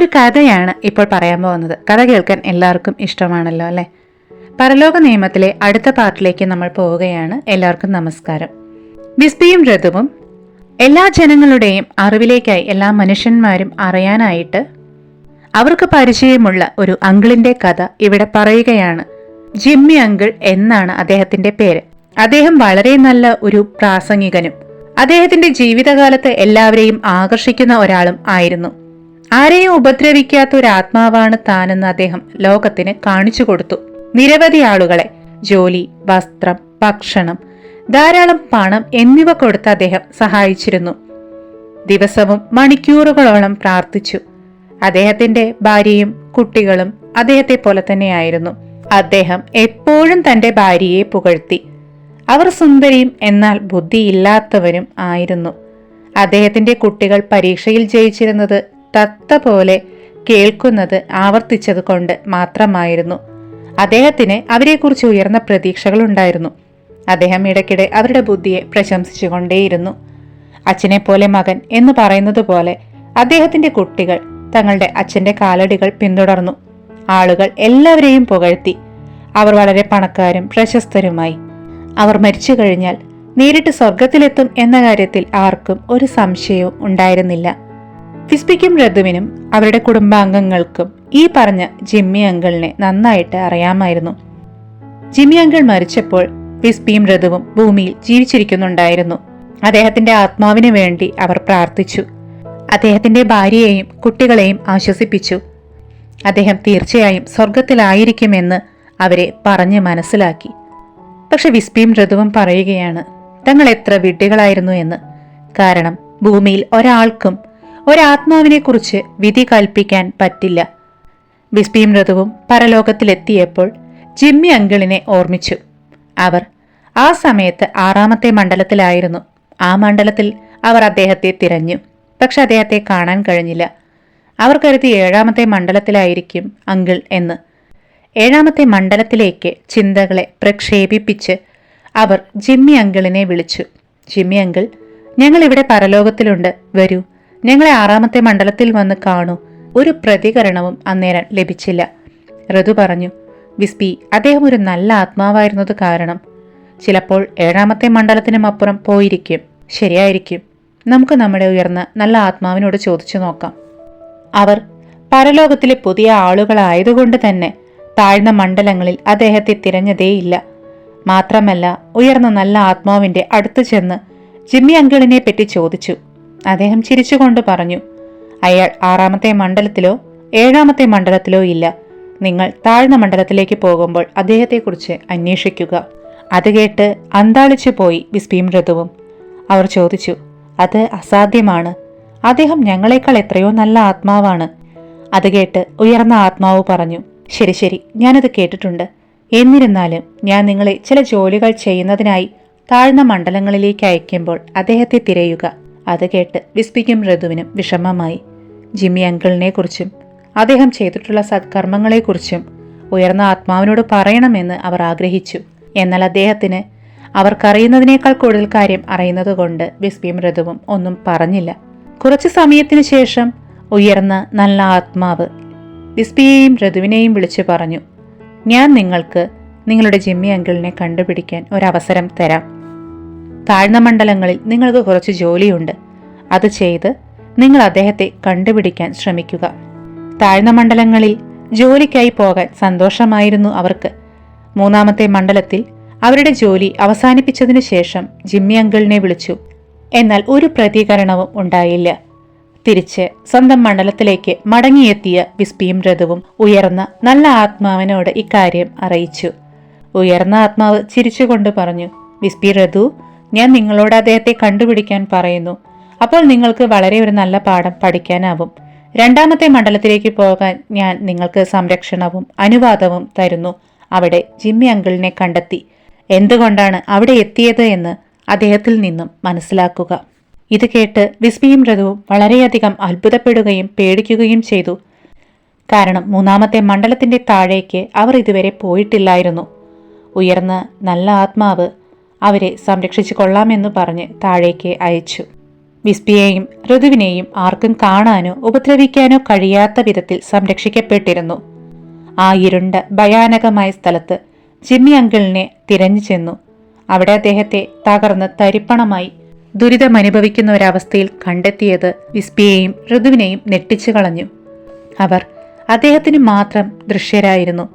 ഒരു കഥയാണ് ഇപ്പോൾ പറയാൻ പോകുന്നത്. കഥ കേൾക്കാൻ എല്ലാവർക്കും ഇഷ്ടമാണല്ലോ അല്ലേ? പരലോക നിയമത്തിലെ അടുത്ത പാർട്ടിലേക്ക് നമ്മൾ പോവുകയാണ്. എല്ലാവർക്കും നമസ്കാരം. വിസ്പിയും ഋതുവും എല്ലാ ജനങ്ങളുടെയും അറിവിലേക്കായി എല്ലാ മനുഷ്യന്മാരും അറിയാനായിട്ട് അവർക്ക് പരിചയമുള്ള ഒരു അങ്കിളിന്റെ കഥ ഇവിടെ പറയുകയാണ്. ജിമ്മി അങ്കിൾ എന്നാണ് അദ്ദേഹത്തിന്റെ പേര്. അദ്ദേഹം വളരെ നല്ല ഒരു പ്രാസംഗികനും അദ്ദേഹത്തിന്റെ ജീവിതകാലത്ത് എല്ലാവരെയും ആകർഷിക്കുന്ന ഒരാളും ആയിരുന്നു. ആരെയും ഉപദ്രവിക്കാത്ത ഒരു ആത്മാവാണ് താനെന്ന് അദ്ദേഹം ലോകത്തിന് കാണിച്ചു കൊടുത്തു. നിരവധി ആളുകളെ ജോലി വസ്ത്രം ഭക്ഷണം ധാരാളം പണം എന്നിവ കൊടുത്ത് അദ്ദേഹം സഹായിച്ചിരുന്നു. ദിവസവും മണിക്കൂറുകളോളം പ്രാർത്ഥിച്ചു. അദ്ദേഹത്തിന്റെ ഭാര്യയും കുട്ടികളും അദ്ദേഹത്തെ പോലെ തന്നെയായിരുന്നു. അദ്ദേഹം എപ്പോഴും തന്റെ ഭാര്യയെ പുകഴ്ത്തി. അവർ സുന്ദരിയും എന്നാൽ ബുദ്ധിയില്ലാത്തവരും ആയിരുന്നു. അദ്ദേഹത്തിന്റെ കുട്ടികൾ പരീക്ഷയിൽ ജയിച്ചിരുന്നത് തത്ത പോലെ കേൾക്കുന്നത് ആവർത്തിച്ചത് കൊണ്ട് മാത്രമായിരുന്നു. അദ്ദേഹത്തിന് അവരെക്കുറിച്ച് ഉയർന്ന പ്രതീക്ഷകളുണ്ടായിരുന്നു. അദ്ദേഹം ഇടയ്ക്കിടെ അവരുടെ ബുദ്ധിയെ പ്രശംസിച്ചുകൊണ്ടേയിരുന്നു. അച്ഛനെ പോലെ മകൻ എന്ന് പറയുന്നത് പോലെ അദ്ദേഹത്തിന്റെ കുട്ടികൾ തങ്ങളുടെ അച്ഛന്റെ കാലടികൾ പിന്തുടർന്നു. ആളുകൾ എല്ലാവരെയും പുകഴ്ത്തി. അവർ വളരെ പണക്കാരും പ്രശസ്തരുമായി. അവർ മരിച്ചു കഴിഞ്ഞാൽ നേരിട്ട് സ്വർഗത്തിലെത്തും എന്ന കാര്യത്തിൽ ആർക്കും ഒരു സംശയവും ഉണ്ടായിരുന്നില്ല. ഫിസ്ബിക്കും ഋതുവിനും അവരുടെ കുടുംബാംഗങ്ങൾക്കും ഈ പറഞ്ഞ ജിമ്മി അങ്കിളിനെ നന്നായിട്ട് അറിയാമായിരുന്നു. ജിമ്മി അങ്കിൾ മരിച്ചപ്പോൾ ഫിസ്ബിയും ഋതുവും ഭൂമിയിൽ ജീവിച്ചിരിക്കുന്നുണ്ടായിരുന്നു. അദ്ദേഹത്തിന്റെ ആത്മാവിന് വേണ്ടി അവർ പ്രാർത്ഥിച്ചു. അദ്ദേഹത്തിന്റെ ഭാര്യയെയും കുട്ടികളെയും ആശ്വസിപ്പിച്ചു. അദ്ദേഹം തീർച്ചയായും സ്വർഗത്തിലായിരിക്കുമെന്ന് അവരെ പറഞ്ഞ് മനസ്സിലാക്കി. പക്ഷെ വിസ്പിയും ഋതുവും പറയുകയാണ് തങ്ങൾ എത്ര വിഡ്ഢികളായിരുന്നു എന്ന്. കാരണം ഭൂമിയിൽ ഒരാൾക്കും ഒരാത്മാവിനെക്കുറിച്ച് വിധി കൽപ്പിക്കാൻ പറ്റില്ല. വിസ്പിയും ഋതുവും പരലോകത്തിലെത്തിയപ്പോൾ ജിമ്മി അങ്കിളിനെ ഓർമ്മിച്ചു. അവർ ആ സമയത്ത് ആറാമത്തെ മണ്ഡലത്തിലായിരുന്നു. ആ മണ്ഡലത്തിൽ അവർ അദ്ദേഹത്തെ തിരഞ്ഞു. പക്ഷെ അദ്ദേഹത്തെ കാണാൻ കഴിഞ്ഞില്ല. അവർ കരുതി ഏഴാമത്തെ മണ്ഡലത്തിലായിരിക്കും അങ്കിൾ എന്ന്. ഏഴാമത്തെ മണ്ഡലത്തിലേക്ക് ചിന്തകളെ പ്രക്ഷേപിപ്പിച്ച് അവർ ജിമ്മി അങ്കിളിനെ വിളിച്ചു. ജിമ്മി അങ്കിൾ ഞങ്ങൾ ഇവിടെ പരലോകത്തിലുണ്ട്. വരൂ. ഞങ്ങളെ ആറാമത്തെ മണ്ഡലത്തിൽ വന്ന് കാണൂ. ഒരു പ്രതികരണവും അന്നേരം ലഭിച്ചില്ല. ഋതു പറഞ്ഞു വിസ്പി അദ്ദേഹം ഒരു നല്ല ആത്മാവായിരുന്നത് കാരണം. ചിലപ്പോൾ ഏഴാമത്തെ മണ്ഡലത്തിനും അപ്പുറം പോയിരിക്കും. ശരിയായിരിക്കും. നമുക്ക് നമ്മുടെ ഉയർന്ന നല്ല ആത്മാവിനോട് ചോദിച്ചു നോക്കാം. അവർ പരലോകത്തിലെ പുതിയ ആളുകളായതുകൊണ്ട് തന്നെ താഴ്ന്ന മണ്ഡലങ്ങളിൽ അദ്ദേഹത്തെ തിരഞ്ഞതേയില്ല. മാത്രമല്ല ഉയർന്ന നല്ല ആത്മാവിന്റെ അടുത്ത് ചെന്ന് ജിമ്മി അങ്കിളിനെ പറ്റി ചോദിച്ചു. അദ്ദേഹം ചിരിച്ചുകൊണ്ട് പറഞ്ഞു അയാൾ ആറാമത്തെ മണ്ഡലത്തിലോ ഏഴാമത്തെ മണ്ഡലത്തിലോ ഇല്ല. നിങ്ങൾ താഴ്ന്ന മണ്ഡലത്തിലേക്ക് പോകുമ്പോൾ അദ്ദേഹത്തെക്കുറിച്ച് അന്വേഷിക്കുക. അത് കേട്ട് അന്താളിച്ചു പോയി വിസ്പീം ഋതുവും അവർ ചോദിച്ചു അത് അസാധ്യമാണ്. അദ്ദേഹം ഞങ്ങളെക്കാൾ എത്രയോ നല്ല ആത്മാവാണ്. അത് കേട്ട് ഉയർന്ന ആത്മാവ് പറഞ്ഞു ശരി ശരി ഞാനത് കേട്ടിട്ടുണ്ട്. എന്നിരുന്നാലും ഞാൻ നിങ്ങളെ ചില ജോലികൾ ചെയ്യുന്നതിനായി താഴ്ന്ന മണ്ഡലങ്ങളിലേക്ക് അയക്കുമ്പോൾ അദ്ദേഹത്തെ തിരയുക. അത് കേട്ട് വിസ്പിക്കും ഋതുവിനും വിഷമമായി. ജിമ്മി അങ്കിളിനെ കുറിച്ചും അദ്ദേഹം ചെയ്തിട്ടുള്ള സത്കർമ്മങ്ങളെക്കുറിച്ചും ഉയർന്ന ആത്മാവിനോട് പറയണമെന്ന് അവർ ആഗ്രഹിച്ചു. എന്നാൽ അദ്ദേഹത്തിന് അവർക്കറിയുന്നതിനേക്കാൾ കൂടുതൽ കാര്യം അറിയുന്നതുകൊണ്ട് വിസ്പിയും ഋതുവും ഒന്നും പറഞ്ഞില്ല. കുറച്ചു സമയത്തിന് ശേഷം ഉയർന്ന നല്ല ആത്മാവ് വിസ്പിയെയും ഋതുവിനെയും വിളിച്ചു പറഞ്ഞു ഞാൻ നിങ്ങൾക്ക് നിങ്ങളുടെ ജിമ്മി അങ്കിളിനെ കണ്ടുപിടിക്കാൻ ഒരവസരം തരാം. താഴ്ന്ന മണ്ഡലങ്ങളിൽ നിങ്ങൾക്ക് കുറച്ച് ജോലിയുണ്ട്. അത് ചെയ്ത് നിങ്ങൾ അദ്ദേഹത്തെ കണ്ടുപിടിക്കാൻ ശ്രമിക്കുക. താഴ്ന്ന മണ്ഡലങ്ങളിൽ ജോലിക്കായി പോകാൻ സന്തോഷമായിരുന്നു അവർക്ക്. മൂന്നാമത്തെ മണ്ഡലത്തിൽ അവരുടെ ജോലി അവസാനിപ്പിച്ചതിനു ശേഷം ജിമ്മി അങ്കിളിനെ വിളിച്ചു. എന്നാൽ ഒരു പ്രതികരണവും ഉണ്ടായില്ല. തിരിച്ച് സ്വന്തം മണ്ഡലത്തിലേക്ക് മടങ്ങിയെത്തിയ വിസ്പിയും രഥവും ഉയർന്ന നല്ല ആത്മാവിനോട് ഇക്കാര്യം അറിയിച്ചു. ഉയർന്ന ആത്മാവ് ചിരിച്ചുകൊണ്ട് പറഞ്ഞു വിസ്പി ഋതു ഞാൻ നിങ്ങളോട് അദ്ദേഹത്തെ കണ്ടുപിടിക്കാൻ പറയുന്നു. അപ്പോൾ നിങ്ങൾക്ക് വളരെ ഒരു നല്ല പാഠം പഠിക്കാനാവും. രണ്ടാമത്തെ മണ്ഡലത്തിലേക്ക് പോകാൻ ഞാൻ നിങ്ങൾക്ക് സംരക്ഷണവും അനുവാദവും തരുന്നു. അവിടെ ജിമ്മി അങ്കിളിനെ കണ്ടെത്തി. എന്തുകൊണ്ടാണ് അവിടെ എത്തിയത് എന്ന് അദ്ദേഹത്തിൽ നിന്നും മനസ്സിലാക്കുക. ഇത് കേട്ട് വിസ്മിയും ഋതുവും വളരെയധികം അത്ഭുതപ്പെടുകയും പേടിക്കുകയും ചെയ്തു. കാരണം മൂന്നാമത്തെ മണ്ഡലത്തിന്റെ താഴേക്ക് അവർ ഇതുവരെ പോയിട്ടില്ലായിരുന്നു. ഉയർന്ന നല്ല ആത്മാവ് അവരെ സംരക്ഷിച്ചു കൊള്ളാമെന്ന് പറഞ്ഞ് താഴേക്ക് അയച്ചു. വിസ്പിയെയും ഋതുവിനെയും ആർക്കും കാണാനോ ഉപദ്രവിക്കാനോ കഴിയാത്ത വിധത്തിൽ സംരക്ഷിക്കപ്പെട്ടിരുന്നു. ആ ഇരുണ്ട ഭയാനകമായ സ്ഥലത്ത് ജിമ്മി അങ്കിളിനെ തിരഞ്ഞു ചെന്നു. അവിടെ അദ്ദേഹത്തെ തകർന്ന് തരിപ്പണമായി ദുരിതമനുഭവിക്കുന്ന ഒരവസ്ഥയിൽ കണ്ടെത്തിയത് വിസ്പിയെയും ഋതുവിനെയും നെട്ടിച്ചു കളഞ്ഞു. അവർ അദ്ദേഹത്തിന് മാത്രം ദൃശ്യരായിരുന്നു.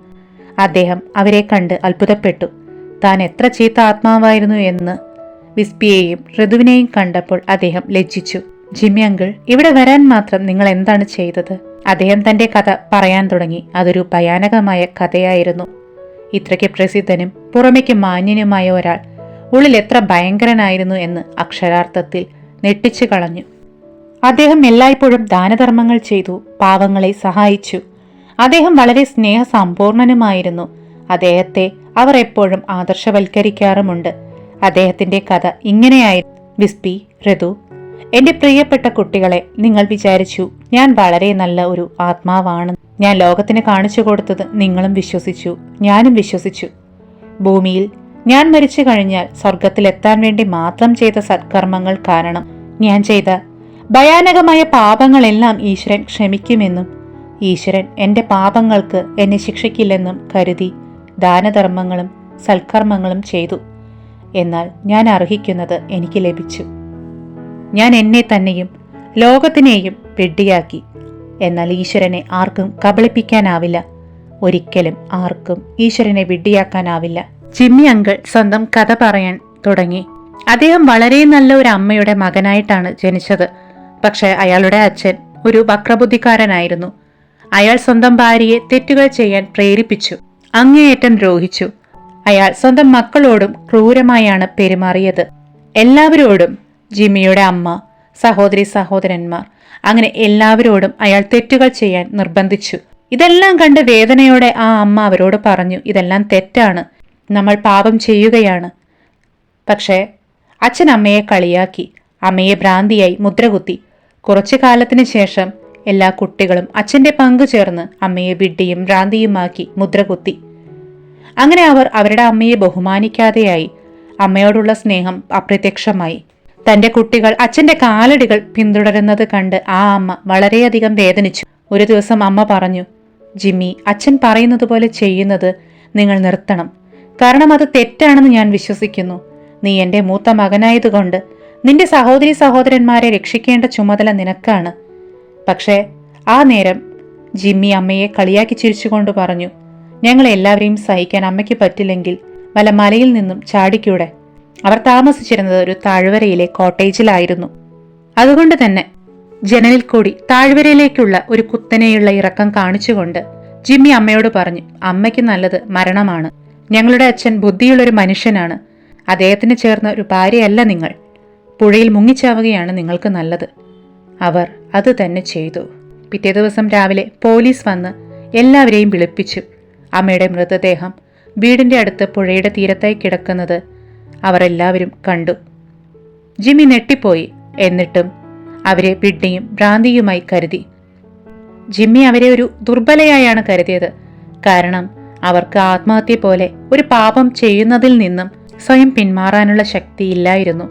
അദ്ദേഹം അവരെ കണ്ട് അത്ഭുതപ്പെട്ടു. താൻ എത്ര ചീത്ത ആത്മാവായിരുന്നു എന്ന് വിസ്പിയെയും ഋതുവിനെയും കണ്ടപ്പോൾ അദ്ദേഹം ലജ്ജിച്ചു. ജിമ്മി അങ്കിൾ ഇവിടെ വരാൻ മാത്രം നിങ്ങൾ എന്താണ് ചെയ്തത്? അദ്ദേഹം തന്റെ കഥ പറയാൻ തുടങ്ങി. അതൊരു ഭയാനകമായ കഥയായിരുന്നു. ഇത്രയ്ക്ക് പ്രസിദ്ധനും പുറമേക്ക് മാന്യനുമായ ഒരാൾ ഉള്ളിൽ എത്ര ഭയങ്കരനായിരുന്നു എന്ന് അക്ഷരാർത്ഥത്തിൽ നെട്ടിച്ചു കളഞ്ഞു. അദ്ദേഹം എല്ലായ്പ്പോഴും ദാനധർമ്മങ്ങൾ ചെയ്തു പാവങ്ങളെ സഹായിച്ചു. അദ്ദേഹം വളരെ സ്നേഹസമ്പൂർണനുമായിരുന്നു. അദ്ദേഹത്തെ അവർ എപ്പോഴും ആദർശവൽക്കരിക്കാറുമുണ്ട്. അദ്ദേഹത്തിന്റെ കഥ ഇങ്ങനെയായി. വിസ്പി ഋതു എന്റെ പ്രിയപ്പെട്ട കുട്ടികളെ നിങ്ങൾ വിചാരിച്ചു ഞാൻ വളരെ നല്ല ഒരു ആത്മാവാണ്. ഞാൻ ലോകത്തിന് കാണിച്ചു കൊടുത്തത് നിങ്ങളും വിശ്വസിച്ചു ഞാനും വിശ്വസിച്ചു. ഭൂമിയിൽ ഞാൻ മരിച്ചു കഴിഞ്ഞാൽ സ്വർഗത്തിലെത്താൻ വേണ്ടി മാത്രം ചെയ്ത സത്കർമ്മങ്ങൾ കാരണം ഞാൻ ചെയ്ത ഭയാനകമായ പാപങ്ങളെല്ലാം ഈശ്വരൻ ക്ഷമിക്കുമെന്നും ഈശ്വരൻ എന്റെ പാപങ്ങൾക്ക് എന്നെ ശിക്ഷിക്കില്ലെന്നും കരുതി ദാനധർമ്മങ്ങളും സൽക്കർമ്മങ്ങളും ചെയ്തു. എന്നാൽ ഞാൻ അർഹിക്കുന്നത് എനിക്ക് ലഭിച്ചു. ഞാൻ എന്നെ തന്നെയും ലോകത്തിനെയും വെഡ്ഡിയാക്കി എന്നാൽ ഈശ്വരനെ ആർക്കും കബളിപ്പിക്കാനാവില്ല. ഒരിക്കലും ആർക്കും ഈശ്വരനെ വിഡ്ഡിയാക്കാനാവില്ല ജിമ്മി അങ്കിൾ സ്വന്തം കഥ പറയാൻ തുടങ്ങി. അദ്ദേഹം വളരെ നല്ല ഒരു അമ്മയുടെ മകനായിട്ടാണ് ജനിച്ചത്. പക്ഷേ അയാളുടെ അച്ഛൻ ഒരു വക്രബുദ്ധിക്കാരനായിരുന്നു. അയാൾ സ്വന്തം ഭാര്യയെ തെറ്റുകൾ ചെയ്യാൻ പ്രേരിപ്പിച്ചു. അങ്ങേയറ്റം ദ്രോഹിച്ചു. അയാൾ സ്വന്തം മക്കളോടും ക്രൂരമായാണ് പെരുമാറിയത്. എല്ലാവരോടും ജിമ്മിയുടെ അമ്മ സഹോദരി സഹോദരന്മാർ അങ്ങനെ എല്ലാവരോടും അയാൾ തെറ്റുകൾ ചെയ്യാൻ നിർബന്ധിച്ചു. ഇതെല്ലാം കണ്ട് വേദനയോടെ ആ അമ്മ അവരോട് പറഞ്ഞു ഇതെല്ലാം തെറ്റാണ്. നമ്മൾ പാപം ചെയ്യുകയാണ്. പക്ഷേ അച്ഛൻ അമ്മയെ കളിയാക്കി അമ്മയെ ഭ്രാന്തിയായി മുദ്രകുത്തി. കുറച്ചു കാലത്തിന് ശേഷം എല്ലാ കുട്ടികളും അച്ഛന്റെ പങ്കു ചേർന്ന് അമ്മയെ വിഡ്ഢിയും ഭ്രാന്തിയുമാക്കി മുദ്രകുത്തി. അങ്ങനെ അവർ അവരുടെ അമ്മയെ ബഹുമാനിക്കാതെയായി. അമ്മയോടുള്ള സ്നേഹം അപ്രത്യക്ഷമായി. തന്റെ കുട്ടികൾ അച്ഛന്റെ കാലടികൾ പിന്തുടരുന്നത് കണ്ട് ആ അമ്മ വളരെയധികം വേദനിച്ചു. ഒരു ദിവസം അമ്മ പറഞ്ഞു ജിമ്മി അച്ഛൻ പറയുന്നത് പോലെ ചെയ്യുന്നത് നിങ്ങൾ നിർത്തണം. കാരണം അത് തെറ്റാണെന്ന് ഞാൻ വിശ്വസിക്കുന്നു. നീ എന്റെ മൂത്ത മകനായതുകൊണ്ട് നിന്റെ സഹോദരി സഹോദരന്മാരെ രക്ഷിക്കേണ്ട ചുമതല നിനക്കാണ്. പക്ഷേ ആ നേരം ജിമ്മി അമ്മയെ കളിയാക്കി ചിരിച്ചുകൊണ്ട് പറഞ്ഞു ഞങ്ങൾ എല്ലാവരെയും സഹിക്കാൻ അമ്മയ്ക്ക് പറ്റില്ലെങ്കിൽ വല്ല മലയിൽ നിന്നും ചാടിക്കൂടെ? അവർ താമസിച്ചിരുന്നത് ഒരു താഴ്വരയിലെ കോട്ടേജിലായിരുന്നു. അതുകൊണ്ട് തന്നെ ജനലിൽ കൂടി താഴ്വരയിലേക്കുള്ള ഒരു കുത്തനെയുള്ള ഇറക്കം കാണിച്ചുകൊണ്ട് ജിമ്മി അമ്മയോട് പറഞ്ഞു അമ്മയ്ക്ക് നല്ലത് മരണമാണ്. ഞങ്ങളുടെ അച്ഛൻ ബുദ്ധിയുള്ളൊരു മനുഷ്യനാണ്. അദ്ദേഹത്തിന് ചേർന്ന ഒരു ഭാര്യയല്ല നിങ്ങൾ. പുഴയിൽ മുങ്ങിച്ചാവുകയാണ് നിങ്ങൾക്ക് നല്ലത്. അവർ അത് തന്നെ ചെയ്തു. പിറ്റേ ദിവസം രാവിലെ പോലീസ് വന്ന് എല്ലാവരെയും വിളിപ്പിച്ചു. അമ്മയുടെ മൃതദേഹം വീടിന്റെ അടുത്ത് പുഴയുടെ തീരത്തായി കിടക്കുന്നത് അവർ എല്ലാവരും കണ്ടു. ജിമ്മി നെട്ടിപ്പോയി എന്നിട്ടും അവരെ വിഡ്ഢിയും ഭ്രാന്തിയുമായി കരുതി. ജിമ്മി അവരെ ഒരു ദുർബലയായാണ് കരുതിയത്. കാരണം അവർക്ക് ആത്മഹത്യ പോലെ ഒരു പാപം ചെയ്യുന്നതിൽ നിന്നും സ്വയം പിന്മാറാനുള്ള ശക്തിയില്ലായിരുന്നു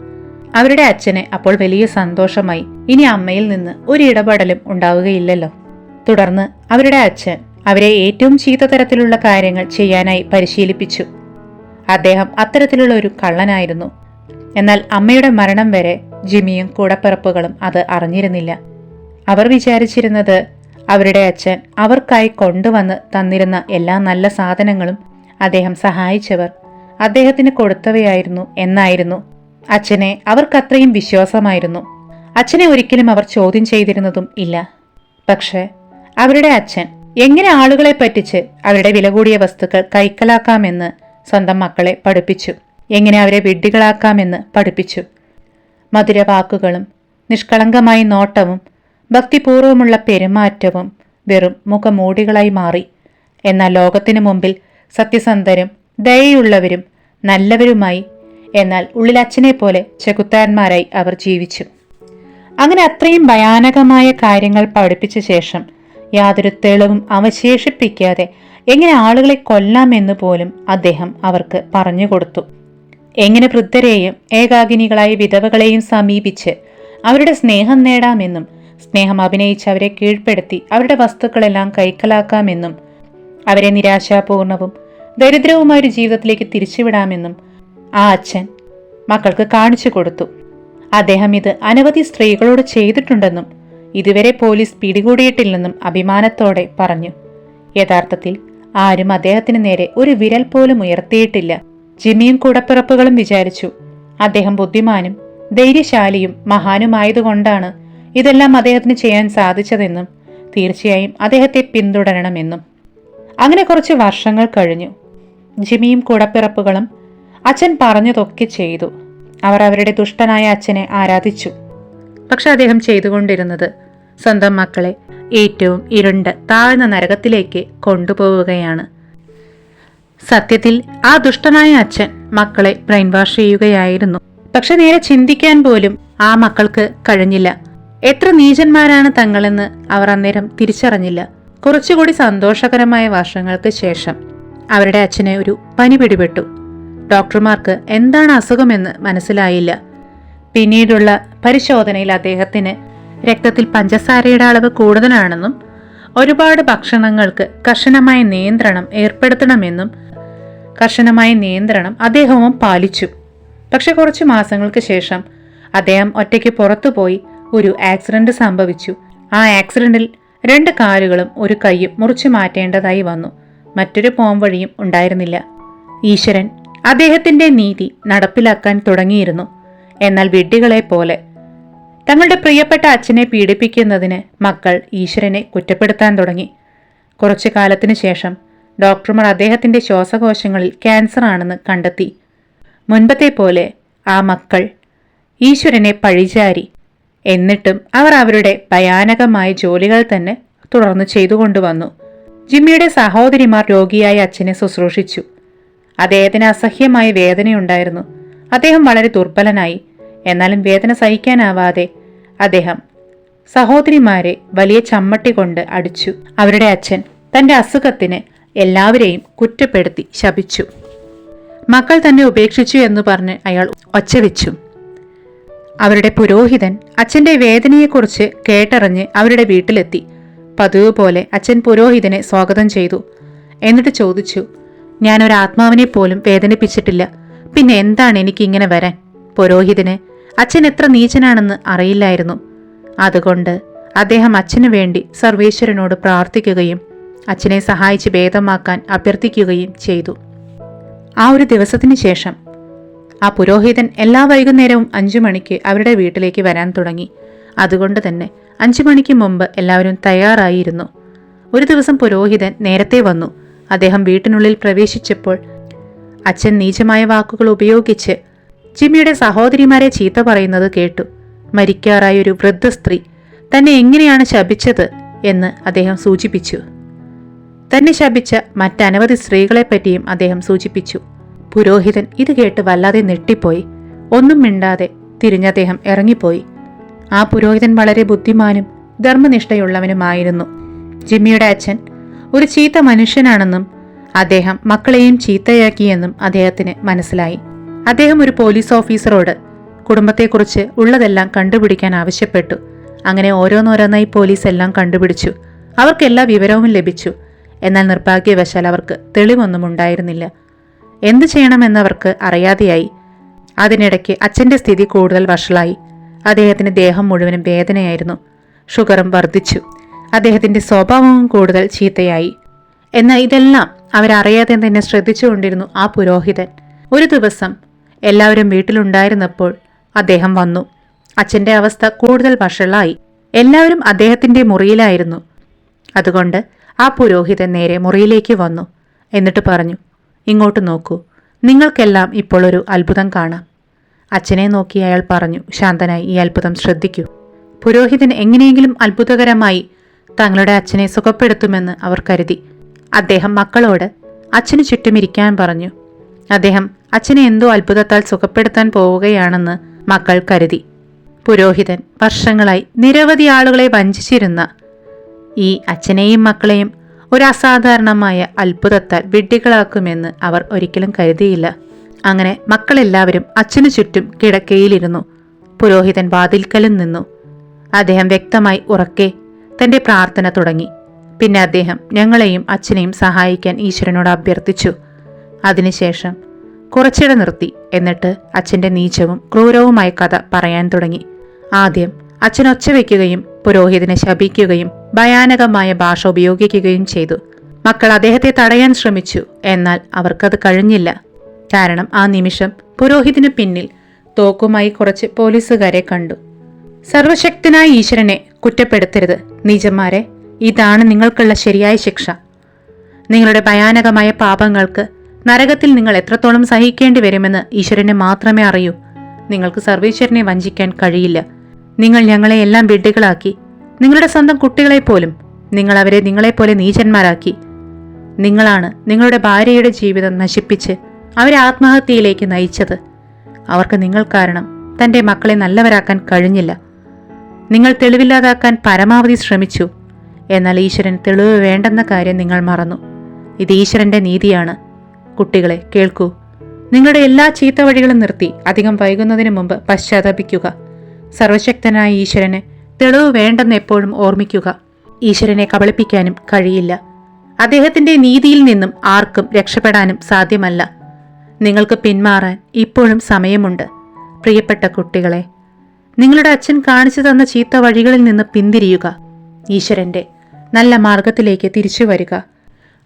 അവരുടെ അച്ഛന് അപ്പോൾ വലിയ സന്തോഷമായി ഇനി അമ്മയിൽ നിന്ന് ഒരു ഇടപെടലും ഉണ്ടാവുകയില്ലല്ലോ. തുടർന്ന് അവരുടെ അച്ഛൻ അവരെ ഏറ്റവും ചീത്ത തരത്തിലുള്ള കാര്യങ്ങൾ ചെയ്യാനായി പരിശീലിപ്പിച്ചു. അദ്ദേഹം അത്തരത്തിലുള്ള ഒരു കള്ളനായിരുന്നു. എന്നാൽ അമ്മയുടെ മരണം വരെ ജിമിയും കൂടപ്പിറപ്പുകളും അത് അറിഞ്ഞിരുന്നില്ല. അവർ വിചാരിച്ചിരുന്നത് അവരുടെ അച്ഛൻ അവർക്കായി കൊണ്ടുവന്ന് തന്നിരുന്ന എല്ലാ നല്ല സാധനങ്ങളും അദ്ദേഹം സഹായിച്ചവർ അദ്ദേഹത്തിന് കൊടുത്തവയായിരുന്നു എന്നായിരുന്നു. അച്ഛനെ അവർക്കത്രയും വിശ്വാസമായിരുന്നു. അച്ഛനെ ഒരിക്കലും അവർ ചോദ്യം ചെയ്തിരുന്നതും ഇല്ല. പക്ഷേ അവരുടെ അച്ഛൻ എങ്ങനെ ആളുകളെ പറ്റിച്ച് അവരുടെ വില കൂടിയ വസ്തുക്കൾ കൈക്കലാക്കാമെന്ന് സ്വന്തം മക്കളെ പഠിപ്പിച്ചു. എങ്ങനെ അവരെ വിഡ്ഢികളാക്കാമെന്ന് പഠിപ്പിച്ചു. മധുരവാക്കുകളും നിഷ്കളങ്കമായ നോട്ടവും ഭക്തിപൂർവമുള്ള പെരുമാറ്റവും വെറും മുഖമൂടികളായി മാറി. എന്നാൽ ലോകത്തിനു മുമ്പിൽ സത്യസന്ധരും ദയയുള്ളവരും നല്ലവരുമായി എന്നാൽ ഉള്ളിൽ അച്ഛനെ പോലെ ചെകുത്താന്മാരായി അവർ ജീവിച്ചു. അങ്ങനെ അത്രയും ഭയാനകമായ കാര്യങ്ങൾ പഠിപ്പിച്ച ശേഷം യാതൊരു തെളിവും അവശേഷിപ്പിക്കാതെ എങ്ങനെ ആളുകളെ കൊല്ലാമെന്ന് പോലും അദ്ദേഹം അവർക്ക് പറഞ്ഞു കൊടുത്തു. എങ്ങനെ വൃദ്ധരെയും ഏകാഗിനികളായ വിധവകളെയും സമീപിച്ച് അവരുടെ സ്നേഹം നേടാമെന്നും സ്നേഹം അഭിനയിച്ച് അവരെ കീഴ്പ്പെടുത്തി അവരുടെ വസ്തുക്കളെല്ലാം കൈക്കലാക്കാമെന്നും അവരെ നിരാശാപൂർണവും ദരിദ്രവുമായ ഒരു ജീവിതത്തിലേക്ക് തിരിച്ചുവിടാമെന്നും ആ അച്ഛൻ മക്കൾക്ക് കാണിച്ചു കൊടുത്തു. അദ്ദേഹം ഇത് അനവധി സ്ത്രീകളോട് ചെയ്തിട്ടുണ്ടെന്നും ഇതുവരെ പോലീസ് പിടികൂടിയിട്ടില്ലെന്നും അഭിമാനത്തോടെ പറഞ്ഞു. യഥാർത്ഥത്തിൽ ആരും അദ്ദേഹത്തിന് നേരെ ഒരു വിരൽ പോലും ഉയർത്തിയിട്ടില്ല. ജിമ്മിയും കൂടപ്പിറപ്പുകളും വിചാരിച്ചു. അദ്ദേഹം ബുദ്ധിമാനും ധൈര്യശാലിയും മഹാനുമായതുകൊണ്ടാണ് ഇതെല്ലാം അദ്ദേഹത്തിന് ചെയ്യാൻ സാധിച്ചതെന്നും തീർച്ചയായും അദ്ദേഹത്തെ പിന്തുടരണമെന്നും. അങ്ങനെ കുറച്ച് വർഷങ്ങൾ കഴിഞ്ഞു. ജിമിയും കൂടപ്പിറപ്പുകളും അച്ഛൻ പറഞ്ഞതൊക്കെ ചെയ്തു. അവർ അവരുടെ ദുഷ്ടനായ അച്ഛനെ ആരാധിച്ചു. പക്ഷെ അദ്ദേഹം ചെയ്തുകൊണ്ടിരുന്നത് സ്വന്തം മക്കളെ ഏറ്റവും ഇരുണ്ട് താഴ്ന്ന നരകത്തിലേക്ക് കൊണ്ടുപോവുകയാണ്. സത്യത്തിൽ ആ ദുഷ്ടനായ അച്ഛൻ മക്കളെ ബ്രെയിൻ വാഷ് ചെയ്യുകയായിരുന്നു. പക്ഷെ നേരെ ചിന്തിക്കാൻ പോലും ആ മക്കൾക്ക് കഴിഞ്ഞില്ല. എത്ര നീചന്മാരാണ് തങ്ങളെന്ന് അവർ അന്നേരം തിരിച്ചറിഞ്ഞില്ല. കുറച്ചുകൂടി സന്തോഷകരമായ വർഷങ്ങൾക്ക് ശേഷം അവരുടെ അച്ഛനെ ഒരു പനി പിടിപെട്ടു. ഡോക്ടർമാർക്ക് എന്താണ് അസുഖമെന്ന് മനസ്സിലായില്ല. പിന്നീടുള്ള പരിശോധനയിൽ അദ്ദേഹത്തിന് രക്തത്തിൽ പഞ്ചസാരയുടെ അളവ് കൂടുതലാണെന്നും ഒരുപാട് ഭക്ഷണങ്ങൾക്ക് കർശനമായ നിയന്ത്രണം ഏർപ്പെടുത്തണമെന്നും കർശനമായ നിയന്ത്രണം അദ്ദേഹവും പാലിച്ചു. പക്ഷെ കുറച്ച് മാസങ്ങൾക്ക് ശേഷം അദ്ദേഹം ഒറ്റയ്ക്ക് പുറത്തുപോയി ഒരു ആക്സിഡന്റ് സംഭവിച്ചു. ആ ആക്സിഡന്റിൽ രണ്ട് കാലുകളും ഒരു കൈയും മുറിച്ചു മാറ്റേണ്ടതായി വന്നു. മറ്റൊരു പോംവഴിയും ഉണ്ടായിരുന്നില്ല. ഈശ്വരൻ അദ്ദേഹത്തിന്റെ നീതി നടപ്പിലാക്കാൻ തുടങ്ങിയിരുന്നു. എന്നാൽ വിഡ്ഢികളെ പോലെ. തങ്ങളുടെ പ്രിയപ്പെട്ട അച്ഛനെ പീഡിപ്പിക്കുന്നതിന് മക്കൾ ഈശ്വരനെ കുറ്റപ്പെടുത്താൻ തുടങ്ങി. കുറച്ചു കാലത്തിനു ശേഷം ഡോക്ടർമാർ അദ്ദേഹത്തിന്റെ ശ്വാസകോശങ്ങളിൽ ക്യാൻസർ ആണെന്ന് കണ്ടെത്തി. മുൻപത്തെ പോലെ ആ മക്കൾ ഈശ്വരനെ പഴിചാരി. എന്നിട്ടും അവർ അവരുടെ ഭയാനകമായ ജോലികൾ തന്നെ തുടർന്ന് ചെയ്തുകൊണ്ടുവന്നു ജിമ്മിയുടെ സഹോദരിമാർ രോഗിയായ അച്ഛനെ ശുശ്രൂഷിച്ചു. അദ്ദേഹത്തിന് അസഹ്യമായ വേദനയുണ്ടായിരുന്നു. അദ്ദേഹം വളരെ ദുർബലനായി. എന്നാലും വേദന സഹിക്കാനാവാതെ അദ്ദേഹം സഹോദരിമാരെ വലിയ ചമ്മട്ടി കൊണ്ട് അടിച്ചു. അവരുടെ അച്ഛൻ തന്റെ അസുഖത്തിന് എല്ലാവരെയും കുറ്റപ്പെടുത്തി ശപിച്ചു. മക്കൾ തന്നെ ഉപേക്ഷിച്ചു എന്ന് പറഞ്ഞ് അയാൾ ഒച്ചവെച്ചു. അവരുടെ പുരോഹിതൻ അച്ഛന്റെ വേദനയെക്കുറിച്ച് കേട്ടറിഞ്ഞ് അവരുടെ വീട്ടിലെത്തി. പതിവ് പോലെ അച്ഛൻ പുരോഹിതനെ സ്വാഗതം ചെയ്തു. എന്നിട്ട് ചോദിച്ചു ഞാനൊരാത്മാവിനെ പോലും വേദനിപ്പിച്ചിട്ടില്ല. പിന്നെ എന്താണ് എനിക്കിങ്ങനെ വരാൻ? പുരോഹിതന് അച്ഛൻ എത്ര നീചനാണെന്ന് അറിയില്ലായിരുന്നു. അതുകൊണ്ട് അദ്ദേഹം അച്ഛനു വേണ്ടി സർവേശ്വരനോട് പ്രാർത്ഥിക്കുകയും അച്ഛനെ സഹായിച്ച് ഭേദമാക്കാൻ അഭ്യർത്ഥിക്കുകയും ചെയ്തു. ആ ഒരു ദിവസത്തിന് ശേഷം ആ പുരോഹിതൻ എല്ലാ വൈകുന്നേരവും അഞ്ചു മണിക്ക് അവരുടെ വീട്ടിലേക്ക് വരാൻ തുടങ്ങി. അതുകൊണ്ട് തന്നെ അഞ്ചു മണിക്ക് മുമ്പ് എല്ലാവരും തയ്യാറായിരുന്നു. ഒരു ദിവസം പുരോഹിതൻ നേരത്തെ വന്നു. അദ്ദേഹം വീട്ടിനുള്ളിൽ പ്രവേശിച്ചപ്പോൾ അച്ഛൻ നീചമായ വാക്കുകൾ ഉപയോഗിച്ച് ജിമ്മിയുടെ സഹോദരിമാരെ ചീത്ത പറയുന്നത് കേട്ടു. മരിക്കാറായ ഒരു വൃദ്ധ സ്ത്രീ തന്നെ എങ്ങനെയാണ് ശപിച്ചത് എന്ന് അദ്ദേഹം സൂചിപ്പിച്ചു. തന്നെ ശപിച്ച മറ്റനവധി സ്ത്രീകളെപ്പറ്റിയും അദ്ദേഹം സൂചിപ്പിച്ചു. പുരോഹിതൻ ഇത് കേട്ട് വല്ലാതെ നെട്ടിപ്പോയി ഒന്നും മിണ്ടാതെ തിരിഞ്ഞ അദ്ദേഹം ഇറങ്ങിപ്പോയി. ആ പുരോഹിതൻ വളരെ ബുദ്ധിമാനും ധർമ്മനിഷ്ഠയുള്ളവനുമായിരുന്നു. ജിമ്മിയുടെ അച്ഛൻ ഒരു ചീത്ത മനുഷ്യനാണെന്നും അദ്ദേഹം മക്കളെയും ചീത്തയാക്കിയെന്നും അദ്ദേഹത്തിന് മനസ്സിലായി. അദ്ദേഹം ഒരു പോലീസ് ഓഫീസറോട് കുടുംബത്തെക്കുറിച്ച് ഉള്ളതെല്ലാം കണ്ടുപിടിക്കാൻ ആവശ്യപ്പെട്ടു. അങ്ങനെ ഓരോന്നോരോന്നായി പോലീസ് എല്ലാം കണ്ടുപിടിച്ചു. അവർക്ക് എല്ലാ വിവരവും ലഭിച്ചു. എന്നാൽ നിർഭാഗ്യവശാൽ അവർക്ക് തെളിവൊന്നും ഉണ്ടായിരുന്നില്ല എന്തു ചെയ്യണമെന്നവർക്ക് അറിയാതെയായി. അതിനിടയ്ക്ക് അച്ഛന്റെ സ്ഥിതി കൂടുതൽ വഷളായി. അദ്ദേഹത്തിന് ദേഹം മുഴുവനും വേദനയായിരുന്നു. ഷുഗറും വർദ്ധിച്ചു. അദ്ദേഹത്തിന്റെ സ്വഭാവവും കൂടുതൽ ചീത്തയായി. എന്നാൽ ഇതെല്ലാം അവരറിയാതെ തന്നെ ശ്രദ്ധിച്ചുകൊണ്ടിരുന്നു ആ പുരോഹിതൻ. ഒരു ദിവസം എല്ലാവരും വീട്ടിലുണ്ടായിരുന്നപ്പോൾ അദ്ദേഹം വന്നു. അച്ഛന്റെ അവസ്ഥ കൂടുതൽ വഷളായി. എല്ലാവരും അദ്ദേഹത്തിന്റെ മുറിയിലായിരുന്നു. അതുകൊണ്ട് ആ പുരോഹിതൻ നേരെ മുറിയിലേക്ക് വന്നു. എന്നിട്ട് പറഞ്ഞു ഇങ്ങോട്ട് നോക്കൂ. നിങ്ങൾക്കെല്ലാം ഇപ്പോൾ ഒരു അത്ഭുതം കാണാം. അച്ഛനെ നോക്കി അയാൾ പറഞ്ഞു ശാന്തനായി ഈ അത്ഭുതം ശ്രദ്ധിക്കൂ. പുരോഹിതൻ എങ്ങനെയെങ്കിലും അത്ഭുതകരമായി തങ്ങളുടെ അച്ഛനെ സുഖപ്പെടുത്തുമെന്ന് അവർ കരുതി. അദ്ദേഹം മക്കളോട് അച്ഛന് ചുറ്റുമിരിക്കാൻ പറഞ്ഞു. അദ്ദേഹം അച്ഛനെ എന്തോ അത്ഭുതത്താൽ സുഖപ്പെടുത്താൻ പോവുകയാണെന്ന് മക്കൾ കരുതി. പുരോഹിതൻ വർഷങ്ങളായി നിരവധി ആളുകളെ വഞ്ചിച്ചിരുന്ന ഈ അച്ഛനെയും മക്കളെയും ഒരു അസാധാരണമായ അത്ഭുതത്താൽ വിഡ്ഢികളാക്കുമെന്ന് അവർ ഒരിക്കലും കരുതിയില്ല. അങ്ങനെ മക്കളെല്ലാവരും അച്ഛനു ചുറ്റും കിടക്കയിലിരുന്നു. പുരോഹിതൻ വാതിൽക്കലും നിന്നു. അദ്ദേഹം വ്യക്തമായി ഉറക്കെ തന്റെ പ്രാർത്ഥന തുടങ്ങി. പിന്നെ അദ്ദേഹം ഞങ്ങളെയും അച്ഛനെയും സഹായിക്കാൻ ഈശ്വരനോട് അഭ്യർത്ഥിച്ചു. അതിനുശേഷം കുറച്ചിട നിർത്തി. എന്നിട്ട് അച്ഛന്റെ നീചവും ക്രൂരവുമായ കഥ പറയാൻ തുടങ്ങി. ആദ്യം അച്ഛൻ ഒച്ച വയ്ക്കുകയും പുരോഹിതനെ ശപിക്കുകയും ഭയാനകമായ ഭാഷ ഉപയോഗിക്കുകയും ചെയ്തു. മക്കൾ അദ്ദേഹത്തെ തടയാൻ ശ്രമിച്ചു. എന്നാൽ അവർക്കത് കഴിഞ്ഞില്ല. കാരണം ആ നിമിഷം പുരോഹിതിന് പിന്നിൽ തോക്കുമായി കുറച്ച് പോലീസുകാരെ കണ്ടു. സർവശക്തനായ ഈശ്വരനെ കുറ്റപ്പെടുത്തരുത്. നീചന്മാരെ ഇതാണ് നിങ്ങൾക്കുള്ള ശരിയായ ശിക്ഷ. നിങ്ങളുടെ ഭയാനകമായ പാപങ്ങൾക്ക് നരകത്തിൽ നിങ്ങൾ എത്രത്തോളം സഹിക്കേണ്ടി വരുമെന്ന് ഈശ്വരനെ മാത്രമേ അറിയൂ. നിങ്ങൾക്ക് സർവീശ്വരനെ വഞ്ചിക്കാൻ കഴിയില്ല. നിങ്ങൾ ഞങ്ങളെ എല്ലാം വിഡ്ഢികളാക്കി. നിങ്ങളുടെ സ്വന്തം കുട്ടികളെ പോലും നിങ്ങൾ അവരെ നിങ്ങളെപ്പോലെ നീചന്മാരാക്കി. നിങ്ങളാണ് നിങ്ങളുടെ ഭാര്യയുടെ ജീവിതം നശിപ്പിച്ച് അവരെ ആത്മഹത്യയിലേക്ക് നയിച്ചത്. അവർക്ക് നിങ്ങൾ കാരണം തന്റെ മക്കളെ നല്ലവരാക്കാൻ കഴിഞ്ഞില്ല. നിങ്ങൾ തെളിവില്ലാതാക്കാൻ പരമാവധി ശ്രമിച്ചു. എന്നാൽ ഈശ്വരൻ തെളിവ് വേണ്ടെന്ന കാര്യം നിങ്ങൾ മറന്നു. ഇത് ഈശ്വരന്റെ നീതിയാണ്. കുട്ടികളെ കേൾക്കൂ. നിങ്ങളുടെ എല്ലാ ചീത്ത വഴികളും നിർത്തി അധികം വൈകുന്നതിന് മുമ്പ് പശ്ചാത്തപിക്കുക. സർവശക്തനായ ഈശ്വരനെ തെളിവ് വേണ്ടെന്ന് എപ്പോഴും ഓർമ്മിക്കുക. ഈശ്വരനെ കബളിപ്പിക്കാനും കഴിയില്ല. അദ്ദേഹത്തിന്റെ നീതിയിൽ നിന്നും ആർക്കും രക്ഷപ്പെടാനും സാധ്യമല്ല. നിങ്ങൾക്ക് പിന്മാറാൻ ഇപ്പോഴും സമയമുണ്ട്. പ്രിയപ്പെട്ട കുട്ടികളെ നിങ്ങളുടെ അച്ഛൻ കാണിച്ചു തന്ന ചീത്ത വഴികളിൽ നിന്ന് പിന്തിരിയുക. ഈശ്വരന്റെ നല്ല മാർഗത്തിലേക്ക് തിരിച്ചു വരിക.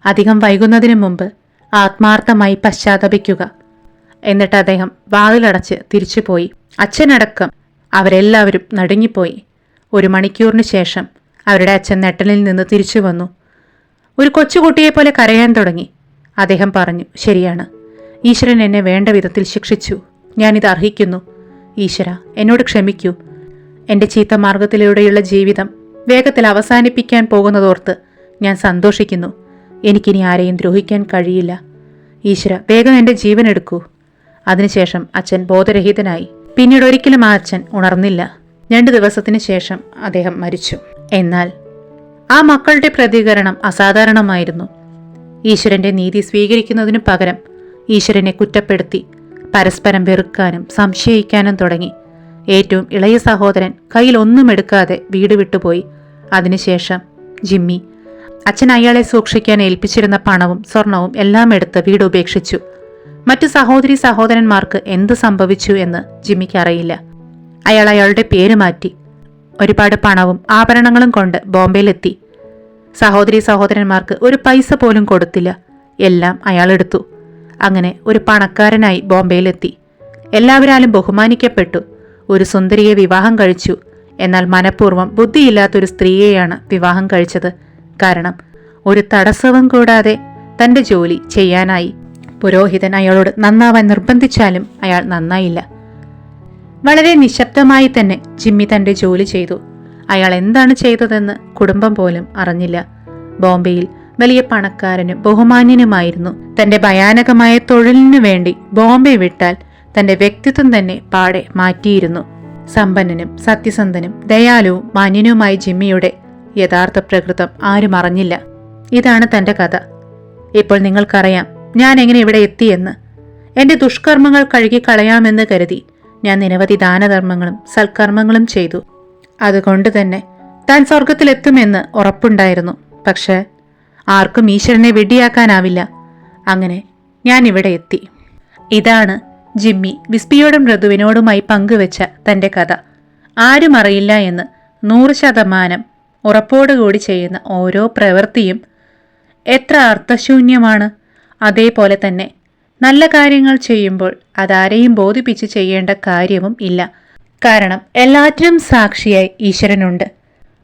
അധികം വൈകുന്നതിന് മുമ്പ് ആത്മാർത്ഥമായി പശ്ചാത്തപിക്കുക. എന്നിട്ട് അദ്ദേഹം വാതിലടച്ച് തിരിച്ചുപോയി അച്ഛനടക്കം അവരെല്ലാവരും നടുങ്ങിപ്പോയി. ഒരു മണിക്കൂറിന് ശേഷം അവരുടെ അച്ഛൻ നെട്ടലിൽ നിന്ന് തിരിച്ചു വന്നു. ഒരു കൊച്ചുകുട്ടിയെപ്പോലെ കരയാൻ തുടങ്ങി. അദ്ദേഹം പറഞ്ഞു ശരിയാണ്. ഈശ്വരൻ എന്നെ വേണ്ട വിധത്തിൽ ശിക്ഷിച്ചു. ഞാനിത് അർഹിക്കുന്നു. ഈശ്വര എന്നോട് ക്ഷമിക്കൂ. എന്റെ ചീത്ത മാർഗത്തിലൂടെയുള്ള ജീവിതം വേഗത്തിൽ അവസാനിപ്പിക്കാൻ പോകുന്നതോർത്ത് ഞാൻ സന്തോഷിക്കുന്നു. എനിക്കിനി ആരെയും ദ്രോഹിക്കാൻ കഴിയില്ല. ഈശ്വര വേഗം എന്റെ ജീവൻ എടുക്കൂ. അതിനുശേഷം അച്ഛൻ ബോധരഹിതനായി. പിന്നീട് ഒരിക്കലും ആ അച്ഛൻ ഉണർന്നില്ല. രണ്ടു ദിവസത്തിന് ശേഷം അദ്ദേഹം മരിച്ചു. എന്നാൽ ആ മക്കളുടെ പ്രതികരണം അസാധാരണമായിരുന്നു. ഈശ്വരന്റെ നീതി സ്വീകരിക്കുന്നതിനു പകരം ഈശ്വരനെ കുറ്റപ്പെടുത്തി പരസ്പരം വെറുക്കാനും സംശയിക്കാനും തുടങ്ങി. ഏറ്റവും ഇളയ സഹോദരൻ കയ്യിൽ ഒന്നും എടുക്കാതെ വീട് വിട്ടുപോയി. അതിനുശേഷം ജിമ്മി അച്ഛൻ അയാളെ സൂക്ഷിക്കാൻ ഏൽപ്പിച്ചിരുന്ന പണവും സ്വർണവും എല്ലാം എടുത്ത് വീട് ഉപേക്ഷിച്ചു. മറ്റു സഹോദരി സഹോദരന്മാർക്ക് എന്ത് സംഭവിച്ചു എന്ന് ജിമ്മിക്ക് അറിയില്ല. അയാൾ അയാളുടെ പേര് മാറ്റി ഒരുപാട് പണവും ആഭരണങ്ങളും കൊണ്ട് ബോംബെയിലെത്തി. സഹോദരി സഹോദരന്മാർക്ക് ഒരു പൈസ പോലും കൊടുത്തില്ല. എല്ലാം അയാൾ എടുത്തു. അങ്ങനെ ഒരു പണക്കാരനായി ബോംബെയിലെത്തി. എല്ലാവരാലും ബഹുമാനിക്കപ്പെട്ടു. ഒരു സുന്ദരിയെ വിവാഹം കഴിച്ചു. എന്നാൽ മനഃപൂർവം ബുദ്ധിയില്ലാത്തൊരു സ്ത്രീയെയാണ് വിവാഹം കഴിച്ചത്. കാരണം ഒരു തടസ്സവും കൂടാതെ തന്റെ ജോലി ചെയ്യാനായി. പുരോഹിതൻ അയാളോട് നന്നാവാൻ നിർബന്ധിച്ചാലും അയാൾ നന്നായില്ല. വളരെ നിശബ്ദമായി തന്നെ ജിമ്മി തന്റെ ജോലി ചെയ്തു. അയാൾ എന്താണ് ചെയ്തതെന്ന് കുടുംബം പോലും അറിഞ്ഞില്ല. ബോംബെയിൽ വലിയ പണക്കാരനും ബഹുമാന്യനുമായിരുന്നു. തന്റെ ഭയാനകമായ തൊഴിലിനു വേണ്ടി ബോംബെ വിട്ടാൽ തന്റെ വ്യക്തിത്വം തന്നെ പാടെ മാറ്റിയിരുന്നു. സമ്പന്നനും സത്യസന്ധനും ദയാലുവും മാന്യനുമായ ജിമ്മിയുടെ യഥാർത്ഥ പ്രകൃതം ആരും അറിഞ്ഞില്ല. ഇതാണ് തന്റെ കഥ. ഇപ്പോൾ നിങ്ങൾക്കറിയാം ഞാൻ എങ്ങനെ ഇവിടെ എത്തിയെന്ന്. എന്റെ ദുഷ്കർമ്മങ്ങൾ കഴുകി കളയാമെന്ന് കരുതി ഞാൻ നിരവധി ദാനധർമ്മങ്ങളും സൽക്കർമ്മങ്ങളും ചെയ്തു. അതുകൊണ്ട് തന്നെ താൻ സ്വർഗത്തിലെത്തുമെന്ന് ഉറപ്പുണ്ടായിരുന്നു. പക്ഷേ ആർക്കും ഈശ്വരനെ വെടിയാക്കാനാവില്ല. അങ്ങനെ ഞാൻ ഇവിടെ എത്തി. ഇതാണ് ജിമ്മി വിസ്പിയോടും മൃദുവിനോടുമായി പങ്കുവെച്ച തന്റെ കഥ. ആരും അറിയില്ല എന്ന് നൂറ് ശതമാനം ഉറപ്പോടുകൂടി ചെയ്യുന്ന ഓരോ പ്രവൃത്തിയും എത്ര അർത്ഥശൂന്യമാണ്. അതേപോലെ തന്നെ നല്ല കാര്യങ്ങൾ ചെയ്യുമ്പോൾ അതാരെയും ബോധിപ്പിച്ച് ചെയ്യേണ്ട കാര്യവും ഇല്ല. കാരണം എല്ലാറ്റിനും സാക്ഷിയായി ഈശ്വരനുണ്ട്.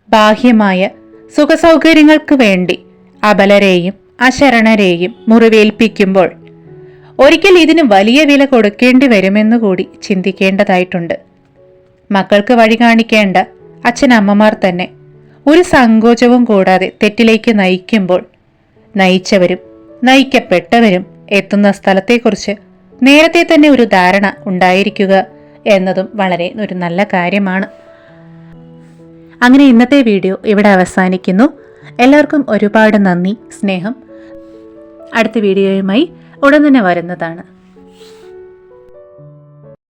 ബാഹ്യമായ സുഖസൗകര്യങ്ങൾക്ക് വേണ്ടി അബലരെയും അശരണരെയും മുറിവേൽപ്പിക്കുമ്പോൾ ഒരിക്കൽ ഇതിന് വലിയ വില കൊടുക്കേണ്ടി വരുമെന്ന് കൂടി ചിന്തിക്കേണ്ടതായിട്ടുണ്ട്. മക്കൾക്ക് വഴി കാണിക്കേണ്ട അച്ഛനമ്മമാർ തന്നെ ഒരു സങ്കോചവും കൂടാതെ തെറ്റിലേക്ക് നയിക്കുമ്പോൾ നയിച്ചവരും നയിക്കപ്പെട്ടവരും എത്തുന്ന സ്ഥലത്തെക്കുറിച്ച് നേരത്തെ തന്നെ ഒരു ധാരണ ഉണ്ടായിരിക്കുക എന്നതും വളരെ ഒരു നല്ല കാര്യമാണ്. അങ്ങനെ ഇന്നത്തെ വീഡിയോ ഇവിടെ അവസാനിക്കുന്നു. എല്ലാവർക്കും ഒരുപാട് നന്ദി സ്നേഹം. അടുത്ത വീഡിയോയുമായി ഉടൻ തന്നെ വരുന്നതാണ്.